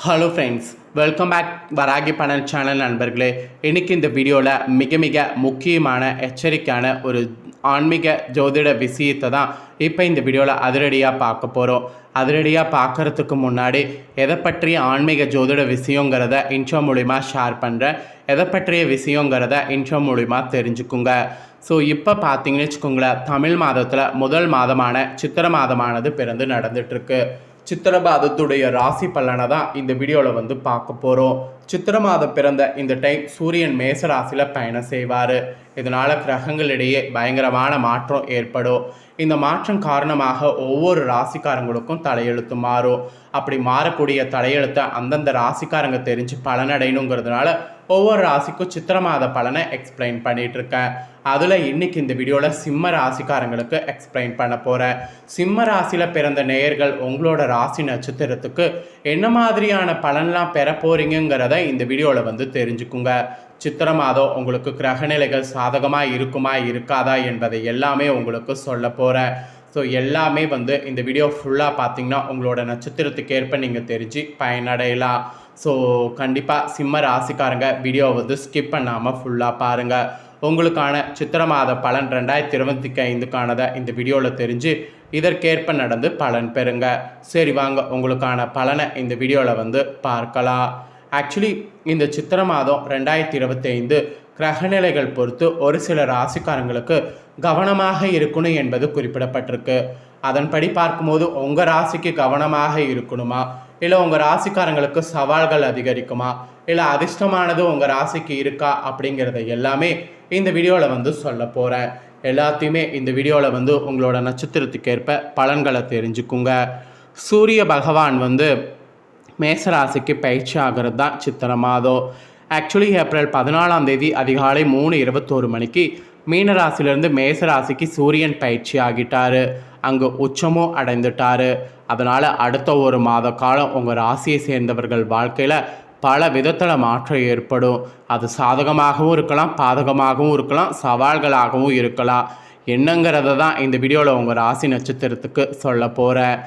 Hello friends welcome back Varahi பனல் channel நண்பர்களே இன்றைக்கி இந்த வீடியோவில் மிக மிக முக்கியமான எச்சரிக்கையான ஒரு ஆன்மீக ஜோதிட விஷயத்தை தான் இப்போ இந்த வீடியோவில் அதிரடியாக பார்க்க போகிறோம் அதிரடியாக பார்க்கறதுக்கு முன்னாடி எதை பற்றிய ஆன்மீக ஜோதிட விஷயங்கிறத இன்ட்ரோ மூலிமா ஷேர் பண்ணுறேன் எதை பற்றிய விஷயங்கிறத இன்ட்ரோ மூலிமா தெரிஞ்சுக்குங்க. ஸோ இப்போ பார்த்தீங்கன்னு வச்சுக்கோங்களேன் தமிழ் மாதத்தில் முதல் மாதமான சித்திர மாதமானது பிறந்து நடந்துட்டுருக்கு சித்திர மாதத்துடைய ராசி பலனை தான் இந்த வீடியோவில் வந்து பார்க்க போகிறோம் சித்திர மாதம் பிறந்த இந்த டைம் சூரியன் மேச ராசியில் பயணம் செய்வார். இதனால் கிரகங்களிடையே பயங்கரமான மாற்றம் ஏற்படும். இந்த மாற்றம் காரணமாக ஒவ்வொரு ராசிக்காரங்களுக்கும் தலையெழுத்து மாறும். அப்படி மாறக்கூடிய தலையெழுத்தை அந்தந்த ராசிக்காரங்க தெரிஞ்சு பலனடையணுங்கிறதுனால ஒவ்வொரு ராசிக்கும் சித்திர மாத பலனை எக்ஸ்பிளைன் பண்ணிட்டு இருக்கேன் அதில் இன்னைக்கு இந்த வீடியோவில் சிம்ம ராசிக்காரங்களுக்கு எக்ஸ்பிளைன் பண்ண போகிறேன் சிம்ம ராசியில் பிறந்த நேயர்கள் உங்களோட ராசி நட்சத்திரத்துக்கு என்ன மாதிரியான பலன்லாம் பெற போகிறீங்கிறத இந்த வீடியோவில் வந்து தெரிஞ்சுக்குங்க. சித்திர மாதம் உங்களுக்கு கிரகநிலைகள் சாதகமாக இருக்குமா இருக்காதா என்பதை எல்லாமே உங்களுக்கு சொல்ல போகிறேன் ஸோ எல்லாமே வந்து இந்த வீடியோ ஃபுல்லாக பார்த்தீங்கன்னா உங்களோட நட்சத்திரத்துக்கு ஏற்ப நீங்கள் தெரிஞ்சு பயனடையலாம். ஸோ கண்டிப்பாக சிம்ம ராசிக்காரங்க வீடியோ வந்து ஸ்கிப் பண்ணாமல் ஃபுல்லாக பாருங்கள் உங்களுக்கான சித்திர மாத பலன் ரெண்டாயிரத்தி இருபத்தி ஐந்துக்கானதை இந்த வீடியோவில் தெரிஞ்சு இதற்கேற்ப நடந்து பலன் பெறுங்க. சரி வாங்க. உங்களுக்கான பலனை இந்த வீடியோவில் வந்து பார்க்கலாம். ஆக்சுவலி இந்த சித்திர மாதம் ரெண்டாயிரத்தி இருபத்தி ஐந்து கிரகநிலைகள் பொறுத்து ஒரு சில ராசிக்காரங்களுக்கு கவனமாக இருக்கணும் என்பது குறிப்பிடப்பட்டிருக்கு. அதன்படி பார்க்கும்போது உங்கள் ராசிக்கு கவனமாக இருக்கணுமா? இல்லை உங்கள் ராசிக்காரங்களுக்கு சவால்கள் அதிகரிக்குமா? இல்லை அதிர்ஷ்டமானது உங்கள் ராசிக்கு இருக்கா? அப்படிங்கிறத எல்லாமே இந்த வீடியோவில் வந்து சொல்ல போகிறேன் எல்லாத்தையுமே இந்த வீடியோவில் வந்து உங்களோட நட்சத்திரத்துக்கேற்ப பலன்களை தெரிஞ்சுக்குங்க. சூரிய பகவான் வந்து மேசராசிக்கு பயிற்சி ஆகிறது தான் சித்திர மாதம். ஆக்சுவலி ஏப்ரல் பதினாலாம் தேதி அதிகாலை மூணு இருபத்தோரு மணிக்கு மீனராசிலிருந்து மேசராசிக்கு சூரியன் பயிற்சி ஆகிட்டாரு. அங்கே உச்சமும் அடைந்துட்டாரு. அதனால் அடுத்த ஒரு மாத காலம் உங்கள் ராசியை சேர்ந்தவர்கள் வாழ்க்கையில் பல விதத்தில் மாற்றம் ஏற்படும். அது சாதகமாகவும் இருக்கலாம் பாதகமாகவும் இருக்கலாம் சவால்களாகவும் இருக்கலாம். என்னங்கிறத தான் இந்த வீடியோவில் உங்கள் ராசி நட்சத்திரத்துக்கு சொல்ல போகிறேன்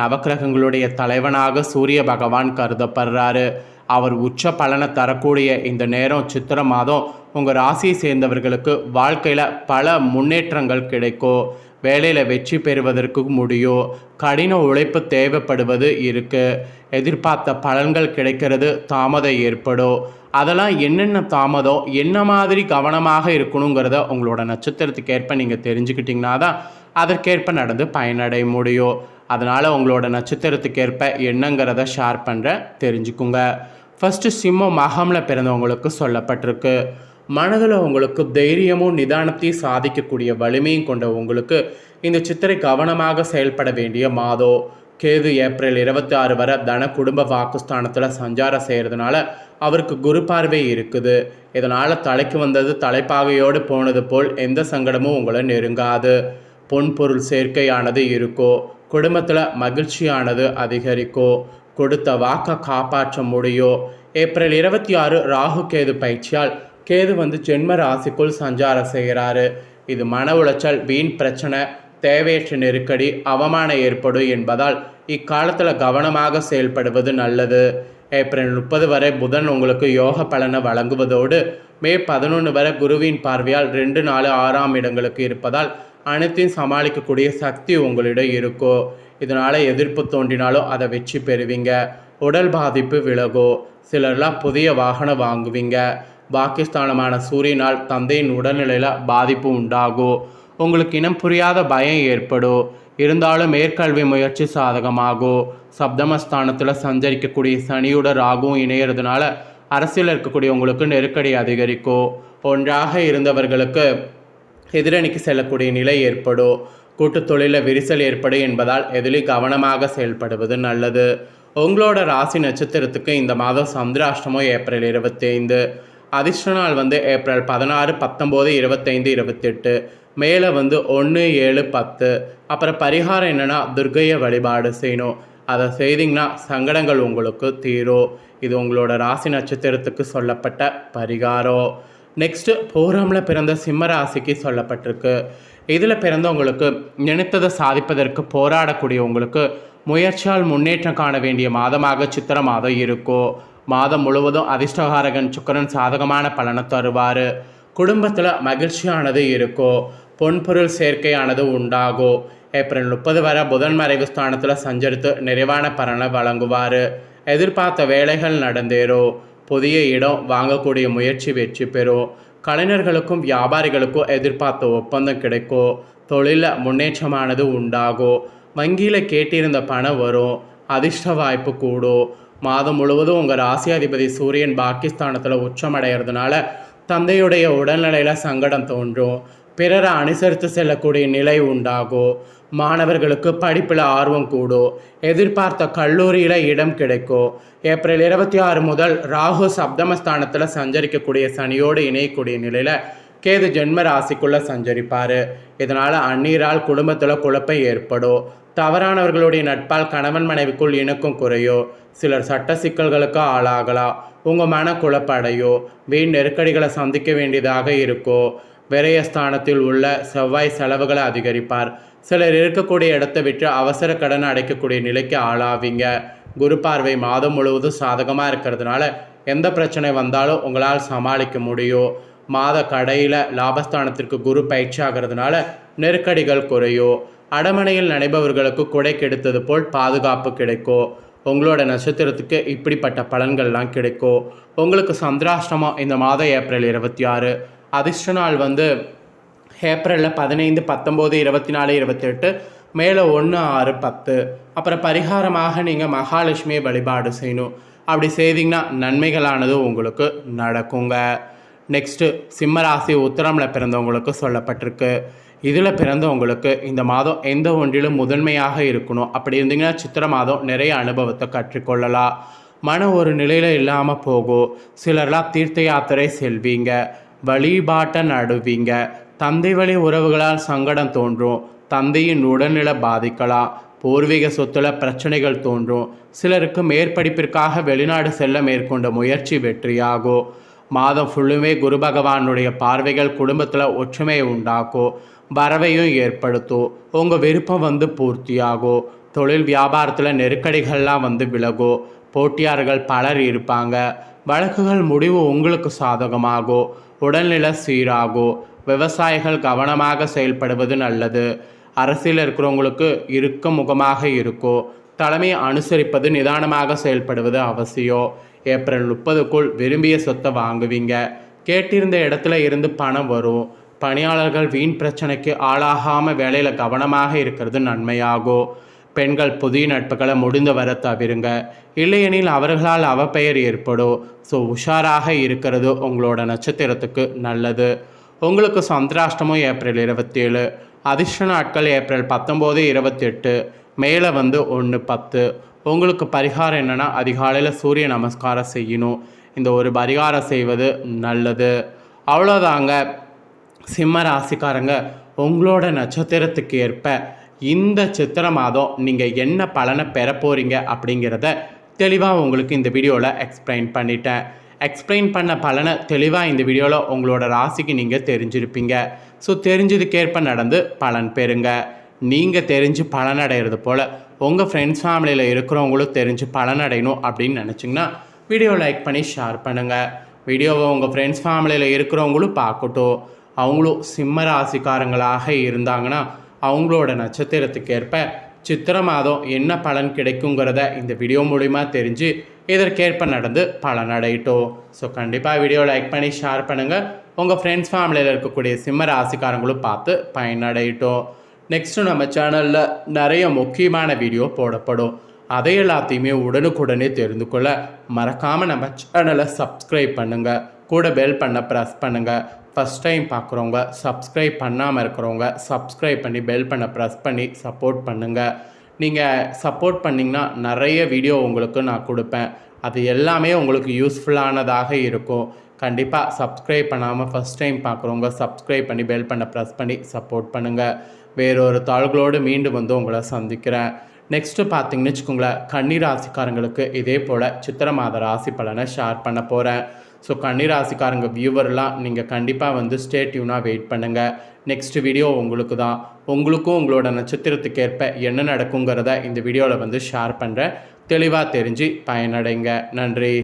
நவக்கிரகங்களுடைய தலைவனாக சூரிய பகவான் கருதப்படுறாரு. அவர் உச்ச பலனை தரக்கூடிய இந்த நேரம் சித்திர மாதம் உங்கள் ராசியை சேர்ந்தவர்களுக்கு வாழ்க்கையில் பல முன்னேற்றங்கள் கிடைக்கும் வேலையில் வெற்றி பெறுவதற்கு முடியும் கடின உழைப்பு தேவைப்படுவது இருக்குது எதிர்பார்த்த பலன்கள் கிடைக்கிறது தாமதம் ஏற்படும் அதெல்லாம் என்னென்ன தாமதம் என்ன மாதிரி கவனமாக இருக்கணுங்கிறத உங்களோட நட்சத்திரத்துக்கு ஏற்ப நீங்கள் தெரிஞ்சுக்கிட்டிங்கன்னா தான் அதற்கேற்ப நடந்து பயனடைய முடியும். அதனால் உங்களோட நட்சத்திரத்துக்கு ஏற்ப என்னங்கிறத ஷேர் பண்ணுற தெரிஞ்சுக்குங்க. ஃபஸ்ட்டு சிம்மம் மகமில் பிறந்தவங்களுக்கு சொல்லப்பட்டிருக்கு. மனதில் உங்களுக்கு தைரியமும் நிதானத்தையும் சாதிக்கக்கூடிய வலிமையும் கொண்ட உங்களுக்கு இந்த சித்திரை கவனமாக செயல்பட வேண்டிய மாதம் கேது ஏப்ரல் இருபத்தி ஆறு வரை தன குடும்ப வாக்குஸ்தானத்தில் சஞ்சாரம் செய்கிறதுனால அவருக்கு குரு பார்வை இருக்குது. இதனால் தலைக்கு வந்தது தலைப்பாகையோடு போனது போல் எந்த சங்கடமும் உங்களை நெருங்காது. பொன் பொருள் சேர்க்கையானது இருக்கோ குடும்பத்தில் மகிழ்ச்சியானது அதிகரிக்கும் கொடுத்த வாக்கை காப்பாற்ற முடியும் ஏப்ரல் இருபத்தி ஆறு ராகு கேது பயிற்சியால் கேது வந்து ஜென்ம ராசிக்குள் சஞ்சாரம் செய்கிறாரு. இது மன உளைச்சல் வீண் பிரச்சனை தேவையற்ற நெருக்கடி அவமானம் ஏற்படும் என்பதால் இக்காலத்தில் கவனமாக செயல்படுவது நல்லது. ஏப்ரல் முப்பது வரை புதன் உங்களுக்கு யோக பலனை வழங்குவதோடு மே பதினொன்று வரை குருவின் பார்வையால் ரெண்டு நாலு ஆறாம் இடங்களுக்கு இருப்பதால் அனைத்தையும் சமாளிக்கக்கூடிய சக்தி உங்களிடம் இருக்கும் இதனால் எதிர்ப்பு தோன்றினாலும் அதை வெற்றி பெறுவீங்க. உடல் பாதிப்பு விலகும் சிலர்லாம் புதிய வாகனம் வாங்குவீங்க. பாகிஸ்தானமான சூரியனால் தந்தையின் உடல்நிலையில் பாதிப்பு உண்டாகும் உங்களுக்கு இனம் புரியாத பயம் ஏற்படும் இருந்தாலும் மேற்கல்வி முயற்சி சாதகமாகும் சப்தமஸ்தானத்தில் சஞ்சரிக்கக்கூடிய சனியோட ராகுவும் இணையிறதுனால அரசியல் இருக்கக்கூடிய உங்களுக்கு நெருக்கடி அதிகரிக்கும் ஒன்றாக இருந்தவர்களுக்கு எதிரணிக்கு செல்லக்கூடிய நிலை ஏற்படும் கூட்டுத் தொழிலில் விரிசல் ஏற்படும் என்பதால் எதிலும் கவனமாக செயல்படுவது நல்லது. உங்களோட ராசி நட்சத்திரத்துக்கு இந்த மாதம் சந்திராஷ்டமோ ஏப்ரல் இருபத்தி ஐந்து அதிர்ஷ்ட நாள் வந்து ஏப்ரல் பதினாறு பத்தொம்போது இருபத்தைந்து இருபத்தெட்டு. மேலே வந்து ஒன்று ஏழு பத்து. அப்புறம் பரிகாரம் என்னென்னா துர்கையை வழிபாடு செய்யணும். அதை செய்திங்கன்னா சங்கடங்கள் உங்களுக்கு தீரும். இது உங்களோட ராசி நட்சத்திரத்துக்கு சொல்லப்பட்ட பரிகாரம். நெக்ஸ்ட்டு பூரமில் பிறந்த சிம்ம ராசிக்கு சொல்லப்பட்டிருக்கு. இதில் பிறந்தவங்களுக்கு நினைத்ததை சாதிப்பதற்கு போராடக்கூடியவங்களுக்கு முயற்சியால் முன்னேற்றம் காண வேண்டிய மாதமாக சித்திர மாதம் இருக்கும் மாதம் முழுவதும் அதிர்ஷ்டகாரகன் சுக்கரன் சாதகமான பலனை தருவார். குடும்பத்தில் மகிழ்ச்சியானது இருக்கும் பொன்பொருள் சேர்க்கையானது உண்டாகும் ஏப்ரல் முப்பது வரை புதன் மறைவு ஸ்தானத்தில் சஞ்சரித்து நிறைவான பலனை வழங்குவார். எதிர்பார்த்த வேலைகள் நடந்தேறும் புதிய இடம் வாங்கக்கூடிய முயற்சி வெற்றி பெறும் கலைஞர்களுக்கும் வியாபாரிகளுக்கும் எதிர்பார்த்த ஒப்பந்தம் கிடைக்கும் தொழிலில் முன்னேற்றமானது உண்டாகும் வங்கியில் கேட்டிருந்த பணம் வரும்? அதிர்ஷ்ட வாய்ப்பு கூடும் மாதம் முழுவதும் உங்கள் ராசியாதிபதி சூரியன் பாகிஸ்தானத்தில் உச்சமடைகிறதுனால தந்தையுடைய உடல்நிலையில் சங்கடம் தோன்றும். பிறரை அனுசரித்து செல்லக்கூடிய நிலை உண்டாகும் மாணவர்களுக்கு படிப்பில் ஆர்வம் கூடும் எதிர்பார்த்த கல்லூரியில் இடம் கிடைக்கும் ஏப்ரல் இருபத்தி ஆறு முதல் ராகு சப்தமஸ்தானத்தில் சஞ்சரிக்கக்கூடிய சனியோடு இணையக்கூடிய நிலையில் கேது ஜென்ம ராசிக்குள்ளே சஞ்சரிப்பார். இதனால் அந்நீரால் குடும்பத்தில் குழப்பம் ஏற்படும் தவறானவர்களுடைய நட்பால் கணவன் மனைவிக்குள் இணக்கம் குறையோ சிலர் சட்ட சிக்கல்களுக்கு ஆளாகலாம் உங்கள் மன குழப்படையோ வீண் நெருக்கடிகளை சந்திக்க வேண்டியதாக இருக்கோ விரயஸ்தானத்தில் உள்ள செவ்வாய் செலவுகளை அதிகரிப்பார். சிலர் இருக்கக்கூடிய இடத்தை விட்டு அவசர கடன் அடைக்கக்கூடிய நிலைக்கு ஆளாவீங்க. குரு பார்வை மாதம் முழுவதும் சாதகமாக இருக்கிறதுனால எந்த பிரச்சனை வந்தாலும் உங்களால் சமாளிக்க முடியும். மாத கடையில் லாபஸ்தானத்திற்கு குரு பயிற்சி ஆகிறதுனால நெருக்கடிகள் குறையும். அடமனையில் நடைபவர்களுக்கு கொடை கெடுத்தது போல் பாதுகாப்பு கிடைக்கும். உங்களோட நட்சத்திரத்துக்கு இப்படிப்பட்ட பலன்கள்லாம் கிடைக்கும். உங்களுக்கு சந்திராஷ்டமம் இந்த மாதம் ஏப்ரல் இருபத்தி ஆறு. அதிர்ஷ்ட நாள் வந்து ஏப்ரலில் பதினைந்து பத்தொம்போது இருபத்தி நாலு இருபத்தெட்டு மேலே ஒன்று ஆறு பத்து. அப்புறம் பரிகாரமாக நீங்கள் மகாலட்சுமியை வழிபாடு செய்யணும். அப்படி செய்தீங்கன்னா நன்மைகளானது உங்களுக்கு நடக்குங்க. நெக்ஸ்ட்டு சிம்மராசி உத்தரமில் பிறந்தவங்களுக்கு சொல்லப்பட்டிருக்கு. இதில் பிறந்தவங்களுக்கு இந்த மாதம் எந்த ஒன்றிலும் முதன்மையாக இருக்கணும். அப்படி இருந்தீங்கன்னா சித்திர மாதம் நிறைய அனுபவத்தை கற்றுக்கொள்ளலாம். மனம் ஒரு நிலையில் இல்லாமல் போகும். சிலர்லாம் தீர்த்த யாத்திரை செல்வீங்க. வழிபாட்டை நடுவீங்க. தந்தை வழி உறவுகளால் சங்கடம் தோன்றும். தந்தையின் உடல்நிலை பாதிக்கலாம். பூர்வீக சொத்துல பிரச்சனைகள் தோன்றும். சிலருக்கு மேற்படிப்பிற்காக வெளிநாடு செல்ல மேற்கொண்ட முயற்சி வெற்றியாகும். மாதம் ஃபுல்லுமே குரு பகவானுடைய பார்வைகள் குடும்பத்தில் ஒற்றுமையை உண்டாக்கும். வரவையும் ஏற்படுத்தும். உங்கள் விருப்பம் வந்து பூர்த்தியாகும். தொழில் வியாபாரத்தில் நெருக்கடிகள்லாம் வந்து விலகும். போட்டியாளர்கள் பலர் இருப்பாங்க. வழக்குகள் முடிவு உங்களுக்கு சாதகமாகும். உடல்நிலை சீராகும் விவசாயிகள் கவனமாக செயல்படுவது நல்லது. அரசியல் இருக்கிறவங்களுக்கு இருக்க முகமாக இருக்கும் தலைமையை அனுசரிப்பது நிதானமாக செயல்படுவது அவசியம் ஏப்ரல் முப்பதுக்குள் விரும்பிய சொத்தை வாங்குவீங்க. கேட்டிருந்த இடத்துல இருந்து பணம் வரும். பணியாளர்கள் வீண் பிரச்சனைக்கு ஆளாகாமல் வேலையில் கவனமாக இருக்கிறது நன்மையாகும் பெண்கள் புதிய நட்புகளை முடிந்து வர தவிருங்க. இல்லையெனில் அவர்களால் அவப்பெயர் ஏற்படும். ஸோ உஷாராக இருக்கிறது உங்களோட நட்சத்திரத்துக்கு நல்லது. உங்களுக்கு சந்திராஷ்டமம் ஏப்ரல் இருபத்தேழு அதிர்ஷ்ட நாட்கள் ஏப்ரல் பத்தொம்போது இருபத்தெட்டு மேலே வந்து ஒன்று பத்து. உங்களுக்கு பரிகாரம் என்னென்னா அதிகாலையில் சூரிய நமஸ்காரம் செய்யணும். இந்த ஒரு பரிகாரம் செய்வது நல்லது. அவ்வளோதாங்க. சிம்ம ராசிக்காரங்க உங்களோட நட்சத்திரத்துக்கு ஏற்ப இந்த சித்திர மாதம் நீங்கள் என்ன பலனை பெற போகிறீங்க அப்படிங்கிறத தெளிவாக உங்களுக்கு இந்த வீடியோவில் எக்ஸ்பிளைன் பண்ணிட்டேன். எக்ஸ்பிளைன் பண்ண பலனை தெளிவாக இந்த வீடியோவில் உங்களோட ராசிக்கு நீங்கள் தெரிஞ்சிருப்பீங்க. ஸோ தெரிஞ்சதுக்கேற்ப நடந்து பலன் பெறுங்க. நீங்கள் தெரிஞ்சு பலனடைகிறது போல் உங்கள் ஃப்ரெண்ட்ஸ் ஃபேமிலியில் இருக்கிறவங்களும் தெரிஞ்சு பலனடையணும் அப்படின்னு நினச்சிங்கன்னா வீடியோ லைக் பண்ணி ஷேர் பண்ணுங்கள் வீடியோவை உங்கள் ஃப்ரெண்ட்ஸ் ஃபேமிலியில் இருக்கிறவங்களும் பார்க்கட்டும். அவங்களும் சிம்ம ராசிக்காரங்களாக இருந்தாங்கன்னா அவங்களோட நட்சத்திரத்துக்கு ஏற்ப சித்திர மாதம் என்ன பலன் கிடைக்குங்கிறத இந்த வீடியோ மூலிமா தெரிஞ்சு இதற்கேற்ப நடந்து பலன் அடையிட்டோம் ஸோ கண்டிப்பாக வீடியோ லைக் பண்ணி ஷேர் பண்ணுங்கள் உங்கள் ஃப்ரெண்ட்ஸ் ஃபேமிலியில் இருக்கக்கூடிய சிம்ம ராசிக்காரங்களும் பார்த்து பயனடையிட்டோம். நெக்ஸ்ட்டு நம்ம சேனலில் நிறைய முக்கியமான வீடியோ போடப்படும். அதை எல்லாத்தையுமே உடனுக்குடனே தெரிந்து கொள்ள மறக்காமல் நம்ம சேனலை சப்ஸ்கிரைப் பண்ணுங்கள் கூட பெல் பண்ண ப்ரெஸ் பண்ணுங்கள் ஃபஸ்ட் டைம் பார்க்குறவங்க சப்ஸ்கிரைப் பண்ணாமல் இருக்கிறவங்க சப்ஸ்கிரைப் பண்ணி பெல் பண்ண ப்ரெஸ் பண்ணி சப்போர்ட் பண்ணுங்கள் நீங்கள் சப்போர்ட் பண்ணிங்கன்னா நிறைய வீடியோ உங்களுக்கு நான் கொடுப்பேன். அது எல்லாமே உங்களுக்கு யூஸ்ஃபுல்லானதாக இருக்கும். கண்டிப்பாக சப்ஸ்கிரைப் பண்ணாமல் ஃபஸ்ட் டைம் பார்க்குறவங்க சப்ஸ்கிரைப் பண்ணி பெல் பண்ண ப்ரெஸ் பண்ணி சப்போர்ட் பண்ணுங்கள் வேறொரு தாள்களோடு மீண்டும் வந்து உங்களை சந்திக்கிறேன். நெக்ஸ்ட்டு பார்த்தீங்கன்னு வச்சுக்கோங்களேன் கன்னி ராசிக்காரங்களுக்கு இதே போல் சித்திர மாத ராசி பலனை ஷேர் பண்ண போகிறேன் ஸோ கன்னிராசிக்காரங்க வியூவர்லாம் நீங்கள் கண்டிப்பாக வந்து ஸ்டேட்யூனாக வெயிட் பண்ணுங்கள் நெக்ஸ்ட் வீடியோ உங்களுக்கு தான். உங்களுக்கும் உங்களோட நட்சத்திரத்துக்கு ஏற்ப என்ன நடக்குங்கிறத இந்த வீடியோவில் வந்து ஷேர் பண்ணுறேன் தெளிவாக தெரிஞ்சு பயனடைங்க. நன்றி.